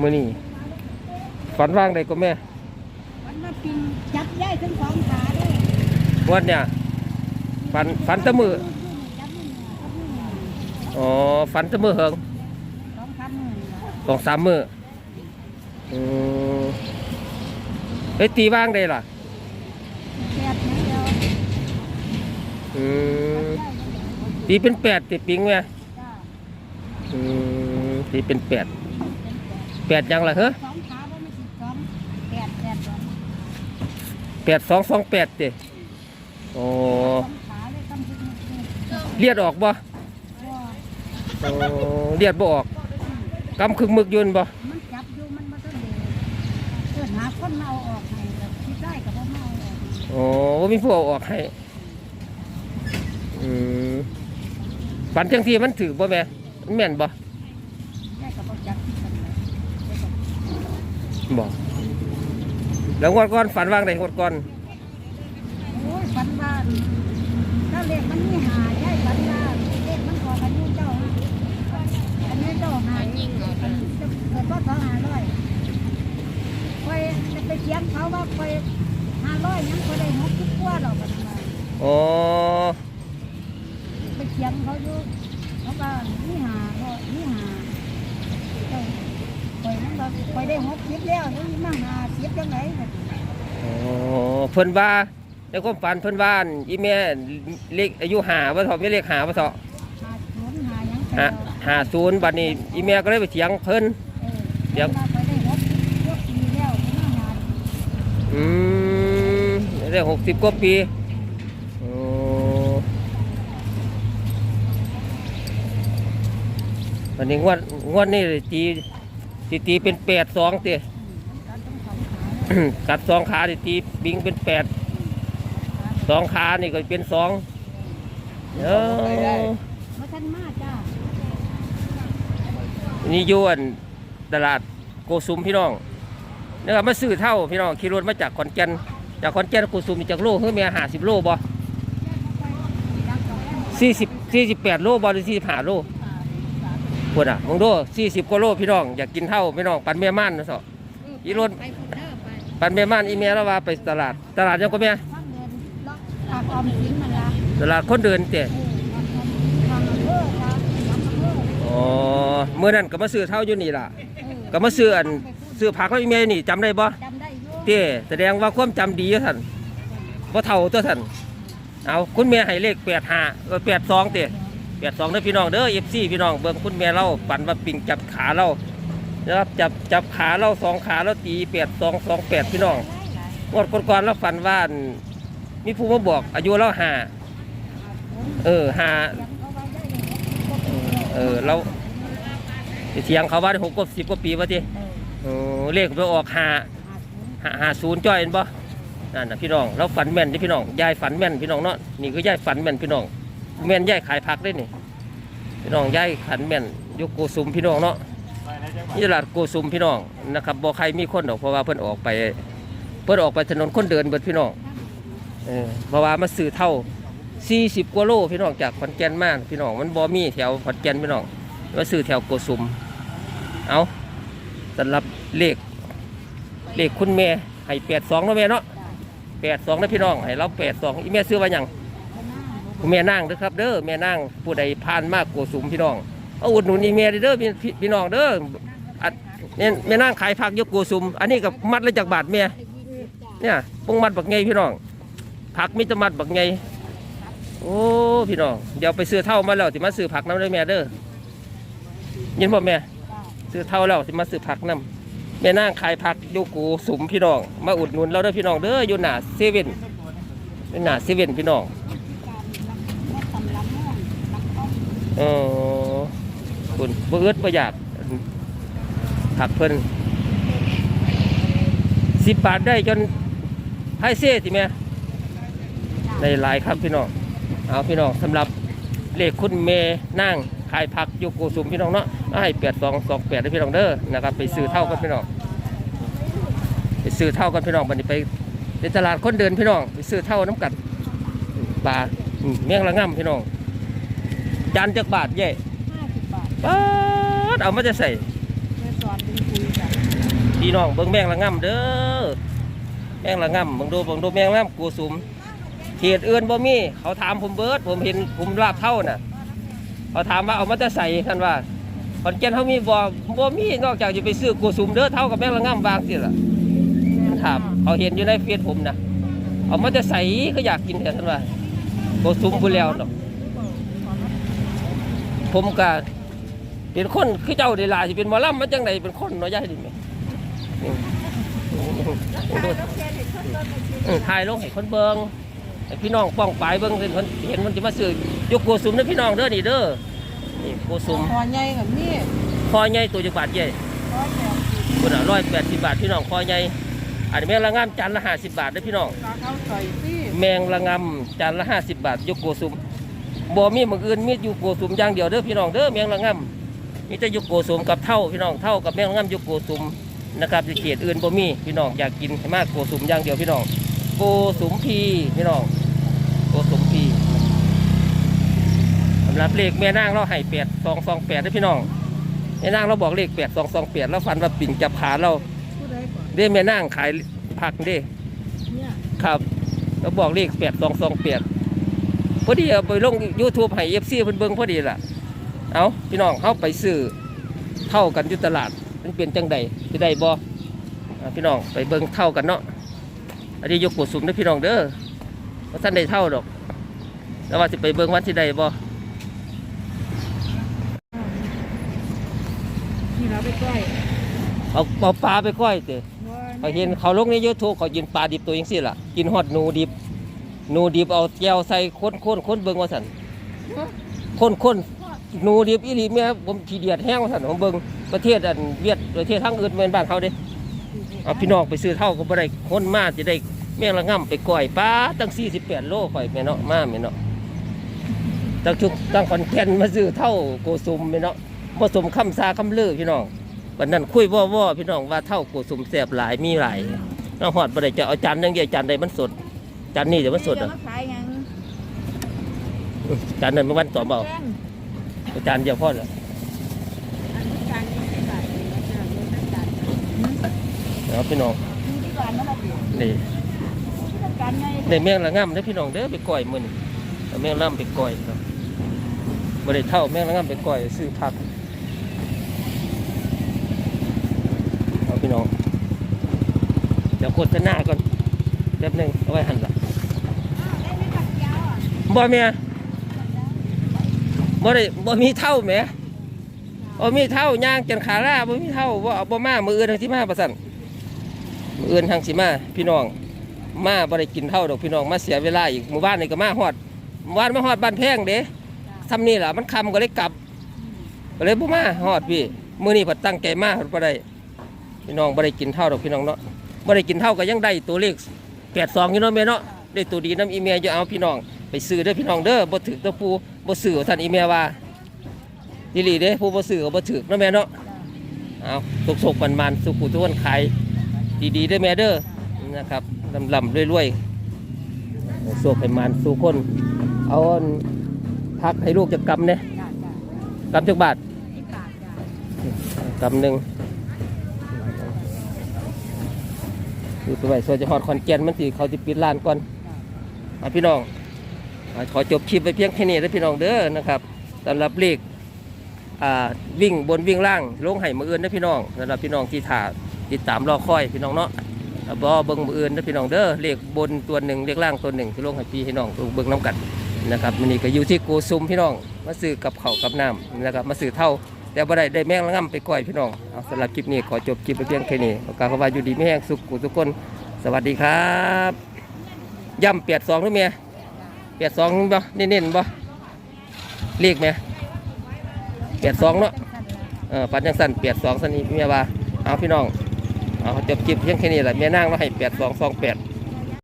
มื้อนี้ฝันว่างใดก็แม่มันมาปิงจับได้ทั้งสองขาเลยงวดเนี่ยฝันฝันแตะมือจับมือจับมืออ๋อฝันแตะมือเหิงสองขามือสองสามมืออืมเฮ้ยตีว่างได้ล่ะแปดนะเดียวอืมตีเป็นแปดตีปิงไงจ้าอืมตีเป็นแปด แปดยังล่ะเฮ้สองขาบ่ม่สิบสองแปดแปดสองแปดสองสองแปดเติโอ้สองขาเลยกำลังนี่เลียดออกบ่ว่าโอ้เลียดบ่ออกกำคึกมึกยืนบ่มันจับอยู่มันมาต้นเดียวเกิดหาคนมาเอาออกให้แบบคิดได้กับว่ามาเอาออกโอ้ว่มีผู้เอาออกให้อืมฝันจังทีมันถือบ่แม่มันแม่นบ่ ได้กับว่าจับที่กันเลย บ่แล้วงวดก่อนฝันว่างได้งวดก่อนโอ้ยฝันว่าถ้าเลขมันมีหาใช่ฝันว่าเลขมันขอกันยุ่เจ้าอันนี้เจ้าหายิงเกิดก็สองหาร้อยคอยจะไปเถียงเขาว่าคอยหาร้อยยังคอยได้หกสิบกว่าดอกกันมาอ๋อไปเถียงเขาอยู่เขาว่านหาก็นี่หาเจ้า คอยนั่นเราคอยได้หกสิบแล้วยังมาหาสิบยังไงแบบอ๋อเพิ่นว่าในความฝันเพิ่นว่าอั่นอีแม่เลขอายุหาว่าเถาะไม่เลขหาว่าเถาะหาศูนย์หายังไปหาหาศูนย์บัดนี้อีแม่ก็เลยไปเถียงเพิ่นเดี๋เดี๋ยยววไปได้หกสิบกว่าปีแล้วมาหาอืมได้หกสิบกว่าปีโอ้วันนี้งวดงวดนี่ตี ตีตีเป็นแปดสองเตะการต้องเขาขากัดสองขานี่ตีบิงเป็นแปดสองขานี่ก็เป็นสองเออมาทันมาจ้านี่อยวนตลาดโกสุมพี่น้องนะครับมาซื้อเท่าพี่น้องขี่รถมาจากขอนแก่นจากขอนแก่นโกสุมจากโลเฮ้ยเมียหาสิบโลบ่สี่สิบสี่สิบแปดโลบ่หรือสี่สิบห้าโล พวดอะมองดูสี่สิบกว่าโลพี่น้องอยากกินเท่าพี่น้องปันเมียม่านนะสอ อีรถ ไปพุ่นเด้อไปปันเมียม่านอีเมียแล้วว่าไปตลาดตลาดยังก็เมียฟังเดินล็อกปากออมสินมันละตลาดคนเดินเตะเออทางอำเภอละทางอำเภออ๋อเมื่อนั้นก็มาซื้อเท่าอยู่นี่ล่ะเออก็มาซื้ออันซื้อผักแล้วอีเมียนี่จำได้บ่จำได้อยู่เต้แสดงว่าความจำดีอยู่ท่านว่าเท่าตัวท่านเอาคุณแม่ให้เลขแปดห้าแปดสองเต้ แปดสองเด้อพี่น้องเด้อเอฟซีพี่น้องเบิ่งคุณแม่เราปั่นว่าปิงจับขาเรานะครับจับจับขาเราสองขาเราตีแปดสองสองแปดพี่น้องงวดก่อนๆเราฝันว่านมีผู้มาบอก อายุเราห้าเออห้าเออเราเสียงเขาว่าได้หกกว่าสิบกว่าปีวะทีเออเลขไปออกห้าห้าห้าศูนย์จ้อยเห็นปะนั่นนะพี่น้องเราฝันแม่นที่พี่น้องยายฝันแม่นพี่น้องเนาะนี่ก็ยายฝันแม่นพี่น้อง แม่นยายขายผักได้นี่พี่น้องยายขันแม่นอยกโกสุมพี่น้องเนาะนี่ตลาดโกสุมพี่น้องนะครับบ่ใครมีคนดอกเพราะว่าเพิ่นออกไป เพิ่นออกไปถนนคนเดินเบิดพี่น้องเออเพราะว่ามาซื้อเท่า 40กว่าโลพี่น้องจากขอนแก่นมาพี่น้องมันบ่มีแถวขอนแก่นพี่น้องมาซื้อแถวโกสุมเอาสำหรับเลขเลขคุณแม่ให้แปดสองแล้วแม่เนาะแปดสองนะพี่น้องให้เราแปดสองอีแม่ซื้อว่าหยัง แม่นั่งเด้อครับ เด้อแม่นั่งผู้ใดผ่านมากโกสุมพี่น้องเอาอุดหนุนอีแม่เด้อพี่พี่น้องเด้ออัดเนี่ยแม่นั่งขายผักยกโกสุม อันนี้กับมัดเละจากบาทแม่เนี่ยปงมัดบักไงพี่น้องผักมิตรมัดบักไงโอ้พี่น้องเดี๋ยวไปซื้อเท่ามาแล้วสิมาซื้อผักน้ำได้แม่เด้อยินบ่แม่ซื้อเท่าแล้วสิมาซื้อผักน้ำแม่นางขายผักยูกูสุมพี่น้องมาอุดหนุนเราเด้อพี่น้องเด้ออยู่หน้าเซเว่นอยู่หน้าเซเว่นพี่น้อง เออคุณบ่เอิดบ่อยากผักเพิ่นสิบบาทได้จนไฮเซ่สิแม่ได้หลายครับพี่น้องเอาพี่น้องสำหรับเลขคุณเมนั่งขายผักอยูโกสุมพี่น้องเนาะเอาให้แปดสองสองแปดพี่น้องเด้อนะครับไปซื้อเท่ากันพี่น้องไปซื้อเท่ากันพี่น้องบันนี้ไปในตลาดคนเดินพี่น้องไปซื้อเท่าน้ำกัดปลาเมี่ยงละง่ำพี่น้อง จานจักบาทเย่ห้าสิบบาทป๊าดเอามาจะใส่เพื่อสอนดึงคุยจ้ะพี่น้องเบิ่งแมงละง่ำเด้อแมงละง่ำเบิ่งดูเบิ่งดูแมงละง่ำกูสุมเขตอื่นบ่มี เขาถามผมเบิด ผมเห็นผมลาบเท่าน่ะ เขาถามว่าเอามาจะใส่ท่านว่าขอนแก่นเขามีบ่บ่มีนอกจากจะไปซื้อกูสุมเด้อเท่ากับแมงละง่ำวางสิล่ะถามเขาเห็นอยู่ในเฟซผมนะเอามาจะใส่ก็อยากกินแต่ท่านว่ากูสุมบุแล้วเนาะ ผมก็เป็นคนคือเจ้าเดลาสิเป็นหมอลำมาจังไดเป็นคนเนาะยายดิแม่เออถ่ายลงให้คนเบิงให้พี่น้องป้องปลายเบิงเห็นคนเห็นมันจะมาซื้อยกโกสุมเด้อพี่น้องเด้อนี่เด้อนี่โกสุมคอใหญ่กับนี่คอใหญ่ตัวจักบาทใหญ่คอแข็งคุณอะร้อยแปดสิบบาทพี่น้องคอใหญ่อันนี้แมงละงามจานละห้าสิบบาทเด้อพี่น้องปลาเขาใส่ซี่แมงละงามจานละห้าสิบบาทยกโกสุม บ่มีมืออื่นมีอยู่โกสุมอย่างเดียวเด้อพี่น้องเด้อแมงละงามมีแต่ยกโกสุมกับเท่าพี่น้องเท่ากับแมงละงามยกโกสุมนะครับที่เขตอื่นบ่มีพี่น้องอยากกินให้มากโกสุมอย่างเดียวพี่น้องโกสุมพีพี่น้องโกสุมพีสำหรับเลขแม่นางเราให้แปดสองสองแปดนะพี่น้องแม่นางเราบอกเลขแปดสองสองแปดแล้วฟันว่าปิ่งจับขาเราผู้ใดก่อนเด้แม่นางขายผักเด้ครับเราบอกเลขแปดสองสองแปด พอดีเอาไปลงยูทูบให้เอฟซีเพิ่นเบิ่งพอดีล่ะ เอาพี่น้องเขาไปซื้อเท่ากันอยู่ตลาดมันเป็นจังใดจะได้บ่อ่าพี่น้องไปเบิ่งเท่ากันเนาะอันนี้ยกกดสุ่มนะพี่น้องเด้อเพราะท่านได้เท่าดอก แล้วว่าสิไปเบิ่งวันที่ใดบ่นี่เราไปก้อยเอาเอาปลาไปก้อยเตะเขาเห็นเขาลงในยูทูบเขากินปลาดิบตัวยังสิล่ะ กินฮอดหนูดิบ หนูดิบเอาแก้วใส่ค้นค้นค้นเบิ่งว่าสันค้นค้นหนูดิบอีหลีแม่ผมขี้เดียดแห้งว่าสันผมเบิ่งประเทศอันเวียดประเทศทางอื่นเหมือนบ้านเขาเด้เอาพี่น้องไปซื้อเท่าก็บ่ได้คนมาจะได้แม่งละง่ำไปก้อยปลาตั้ง48โลข่อยแม่เนาะมาแม่เนาะตั้งชุกตั้งคอนแก่นมาซื้อเท่าโกซุมแม่เนาะผสมคำซาคำลือพี่น้องวันนั้นคุยว่อๆพี่น้องว่าเท่ากูสุ่มแสบหลายมีหลายน้องหอดบ่ได้จะเอาจานยังเดียวจานใดมันสด จานนี้เดี๋ยวมันสดอะมาขายยังจานนั้นเมื่อวันต่อเบาแกงเอาจานเดียวพอละอันนี้จานยี่สิบบาทเองนะจ๊ะเดี๋ยวจานเอาพี่น้องนี่ที่ร้านนั่นแหละพี่นี่ที่ต้องการไงในแมงละง่ำเด้อพี่น้องเด้อไปก่อยมื้อนี้เอาแมงล่ำไปก่อยครับบ่ได้เท่าแมงละง่ำไปก่อยซื้อผักเอาพี่น้องเดี๋ยวโฆษณาก่อนแป๊บหนึงเอาไว้หันหลัง ได้ไม่ผักยาวอะ บ่แม่บ่ได้บ่มีเท่าแหมบ่มีเท่าย่างจนขาลาบ่มีเท่าบ่เอาบ่มามืออื่นทางสิมาประสันมืออื่นทางสิมาพี่น้อง มาบ่ได้กินเท่าดอกพี่น้องมาเสียเวลาอีกหมู่บ้านนี่ก็มาฮอดหมู่บ้านมาฮอดบ้านแพงเด้ซ้ำนี่ล่ะมันคำก็เลยกลับก็เลยบ่มาฮอดพี่มื้อนี้เพิ่นตั้งใจมาบ่ได้พี่น้องบ่ได้กินเท่าดอกพี่น้องเนาะบ่ได้กินเท่าก็ยังได้ตัวเลข82อยู่เนาะแม่เนาะ ได้ตัวดีนํอีเมียอยู่เอาพี่น้อง ไปซื้อเด้อพี่น้องเด้อบ่ถือตัวผู้บ่ซื้อท่านอีเมียว่าดีหลีเด้ผู้บ่ซื้อบ่ถือนาะแม่เนาะเอาสุกๆมันๆสุขุทุกคนขายดีๆเด้อแม่เด้อนะครับลำๆรวยๆโศกให้มันสู่คนเอาพักให้ลูกจะกำเนี่ยกำจักบาทนี่บาทกำหนึ่งดูตัวไว้ส่วนจะฮอดคอนแกนมันสิเขาสิปิดร้านก่อน พี่น้องขอจบคลิปไปเพียงแค่นี้เด้อพี่น้องเด้อนะครับสำหรับเลขวิ่งบนวิ่งล่างลงไห้มืออื่นเด้อพี่น้องสำหรับพี่น้องที่ถ่าติดตามรอคอยพี่น้องเนาะแล้วบ่เบิ่งมืออื่นเด้อพี่น้องเด้อเลขบนตัวหนึ่งเลขล่างตัวหนึ่งที่ลงให้พี่ให้น้องเบิ่งน้ำกันนะครับมันนี่ก็อยู่ที่โกซุมพี่น้องมาซื้อกับเขากับน้ำนะครับมาซื้อเท่าแต่บ่ได้ได้แมงละง่ำไปก่อยพี่น้องเอาสำหรับคลิปนี้ขอจบคลิปไปเพียงแค่นี้ขอกล่าวคำว่าอยู่ดีไม่แห้งสุขทุกคน สวัสดีครับ ย่ำเปียดสองรึเมียเปียดสองบ่เน้นๆบ่เรียกไหมเปียดสองเนาะเออปันยังสั้นเปียดสองสันนี้เมียว่าเอาพี่น้องเอาจบคลิปเพียงแค่นี้แหละเมียนั่งมาให้เปียดสองสองแปด